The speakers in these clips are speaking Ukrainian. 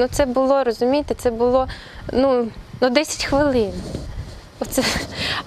Ну це було, розумієте, це було ну, ну 10 хвилин. Оце,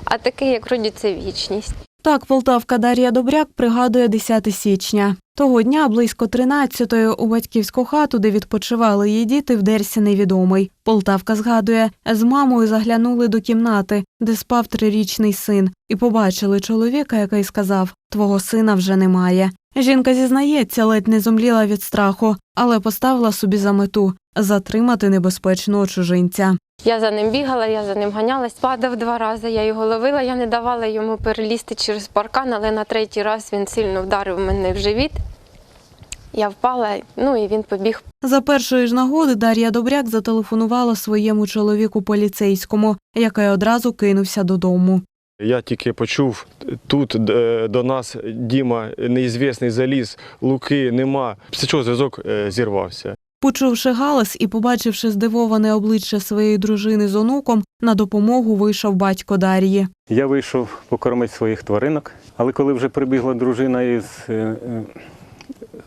а такий, як вроді, це вічність. Так, полтавка Дар'я Добряк пригадує 10 січня. Того дня близько 13-ї у батьківську хату, де відпочивали її діти, вдерся невідомий. Полтавка згадує, з мамою заглянули до кімнати, де спав трирічний син, і побачили чоловіка, який сказав: Твого сина вже немає. Жінка зізнається, ледь не зомліла від страху, але поставила собі за мету затримати небезпечного чужинця. Я за ним бігала, я за ним ганялась, падав два рази, я його ловила, я не давала йому перелізти через паркан, але на третій раз він сильно вдарив мене в живіт. Я впала, ну і він побіг За першої ж нагоди Дар'я Добряк зателефонувала своєму чоловіку поліцейському, який одразу кинувся додому. Я тільки почув тут е, до нас Діма неізвісний заліз, луки нема. Після чого зв'язок е, зірвався. Почувши галас і побачивши здивоване обличчя своєї дружини з онуком, на допомогу вийшов батько Дар'ї. Я вийшов покормити своїх тваринок, але коли вже прибігла дружина із е, е,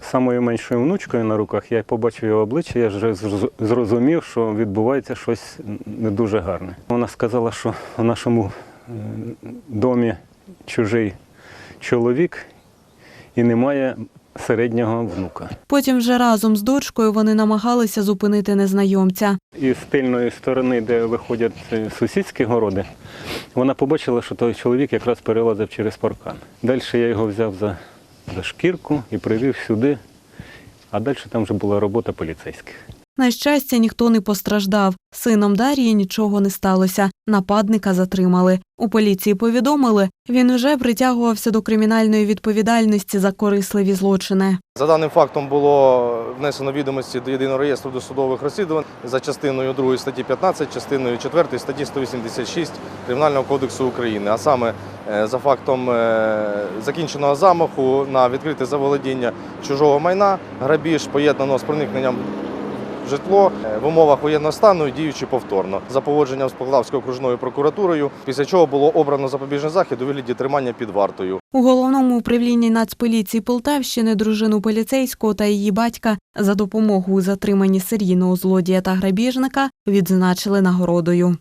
самою меншою внучкою на руках, я побачив його обличчя, я вже зрозумів, що відбувається щось не дуже гарне. Вона сказала, що в нашому е, домі чужий чоловік і немає середнього внука. Потім вже разом з дочкою вони намагалися зупинити незнайомця. І з тильної сторони, де виходять е, сусідські городи, вона побачила, що той чоловік якраз перелазив через паркан. Далі я його взяв за, за шкірку і привів сюди, а далі там вже була робота поліцейських. На щастя, ніхто не постраждав. Сином Дар'ї нічого не сталося. Нападника затримали. У поліції повідомили, він уже притягувався до кримінальної відповідальності за корисливі злочини. За даним фактом було внесено відомості до єдиного реєстру досудових розслідувань за частиною 2 статті 15, частиною 4 статті 186 Кримінального кодексу України, а саме е, за фактом е, закінченого замаху на відкрите заволодіння чужого майна, грабіж поєднано з проникненням житло е, в умовах воєнного стану, і діючи повторно за поводженням з Поглавською окружною прокуратурою, після чого було обрано запобіжний захід у вигляді тримання під вартою. У головному управлінні Нацполіції Полтавщини дружину поліцейського та її батька за допомогу у затриманні серійного злодія та грабіжника відзначили нагородою.